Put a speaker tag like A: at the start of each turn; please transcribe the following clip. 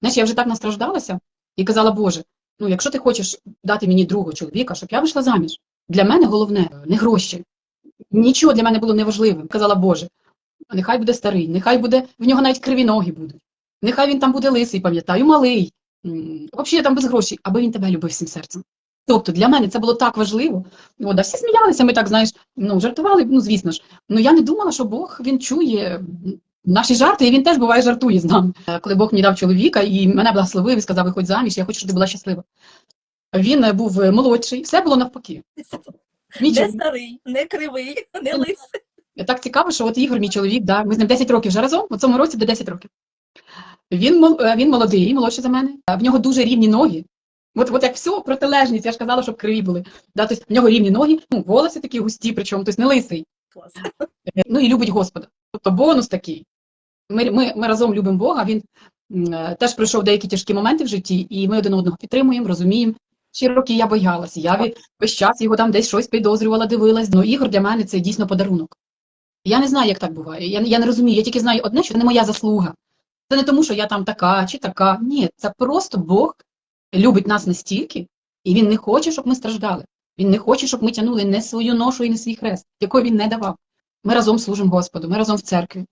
A: Знаєш, я вже так настраждалася і казала, Боже, ну якщо ти хочеш дати мені другого чоловіка, щоб я вийшла заміж. Для мене головне не гроші. Нічого для мене було неважливим. Казала, Боже, нехай буде старий, нехай буде, в нього навіть криві ноги будуть. Нехай він там буде лисий, пам'ятаю, малий. Взагалі там без грошей, аби він тебе любив всім серцем. Тобто для мене це було так важливо. От, а всі сміялися, ми так, знаєш, ну, жартували, ну, звісно ж. Ну я не думала, що Бог він чує наші жарти, і він теж буває жартує з нами. Е, Коли Бог мені дав чоловіка і мене благословив і сказав, виходь заміж, я хочу, щоб ти була щаслива. Він е, був е, молодший, все було навпаки.
B: Не старий, не кривий, не лисий.
A: Так цікаво, що от Ігор, мій чоловік, да, ми з ним 10 років вже разом, у цьому році до 10 років. Він, він молодий, молодший за мене, в нього дуже рівні ноги. От, от як все, протилежність, я ж казала, щоб криві були. Да, тобто в нього рівні ноги, ну, волоси такі густі, причому, тобто не лисий.
B: Клас.
A: Ну і любить Господа. Тобто бонус такий. Ми, ми, ми разом любимо Бога, він е, теж пройшов деякі тяжкі моменти в житті, і ми один одного підтримуємо, розуміємо. Ще роки я боялася. Я весь час його там десь щось підозрювала, дивилась. Ну, Ігор для мене це дійсно подарунок. Я не знаю, як так буває. Я, я не розумію. Я тільки знаю одне, що це не моя заслуга. Це не тому, що я там така чи така. Ні, це просто Бог любить нас настільки, і він не хоче, щоб ми страждали. Він не хоче, щоб ми тягнули не свою ношу і не свій хрест, який він не давав. Ми разом служимо Господу, ми разом в церкві.